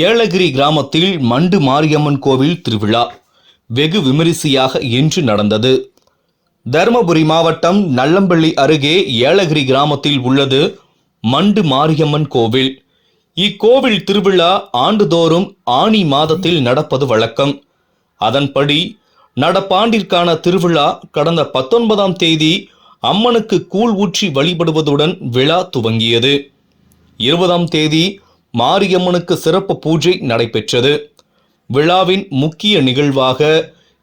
ஏலகிரி கிராமத்தில் மண்டு மாரியம்மன் கோவில் திருவிழா வெகு விமரிசையாக இன்று நடந்தது. தருமபுரி மாவட்டம் நல்லம்பள்ளி அருகே ஏலகிரி கிராமத்தில் உள்ளது மண்டு மாரியம்மன் கோவில். இக்கோவில் திருவிழா ஆண்டுதோறும் ஆனி மாதத்தில் நடப்பது வழக்கம். அதன்படி நடப்பாண்டிற்கான திருவிழா கடந்த பத்தொன்பதாம் தேதி அம்மனுக்கு கூழ் ஊற்றி வழிபடுவதுடன் விழா துவங்கியது. இருபதாம் தேதி மாரியம்மனுக்கு சிறப்பு பூஜை நடைபெற்றது. விழாவின் முக்கிய நிகழ்வாக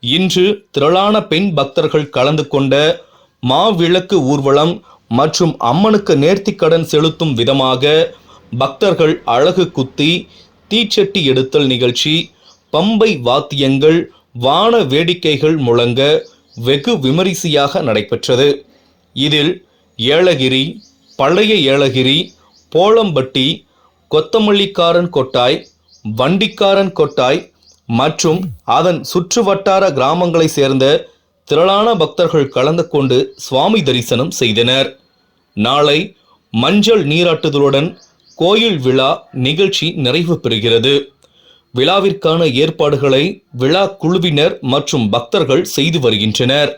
இன்று திரளான பெண் பக்தர்கள் கலந்து கொண்ட மாவிளக்கு ஊர்வலம் மற்றும் அம்மனுக்கு நேர்த்திக்கடன் செலுத்தும் விதமாக பக்தர்கள் அழகு குத்தி தீச்சட்டி எடுத்தல் நிகழ்ச்சி பம்பை வாத்தியங்கள் வான வேடிக்கைகள் முழங்க வெகு விமரிசையாக நடைபெற்றது. இதில் ஏலகிரி பழைய ஏலகிரி போளம்பட்டி கொத்தமல்லிக்காரன் கொட்டாய் வண்டிக்காரன் கொட்டாய் மற்றும் அதன் சுற்றுவட்டார கிராமங்களைச் சேர்ந்த திரளான பக்தர்கள் கலந்து கொண்டு சுவாமி தரிசனம் செய்தனர். நாளை மஞ்சள் நீராட்டுதலுடன் கோயில் விழா நிகழ்ச்சி நிறைவு பெறுகிறது. விழாவிற்கான ஏற்பாடுகளை விழா குழுவினர் மற்றும் பக்தர்கள் செய்து வருகின்றனர்.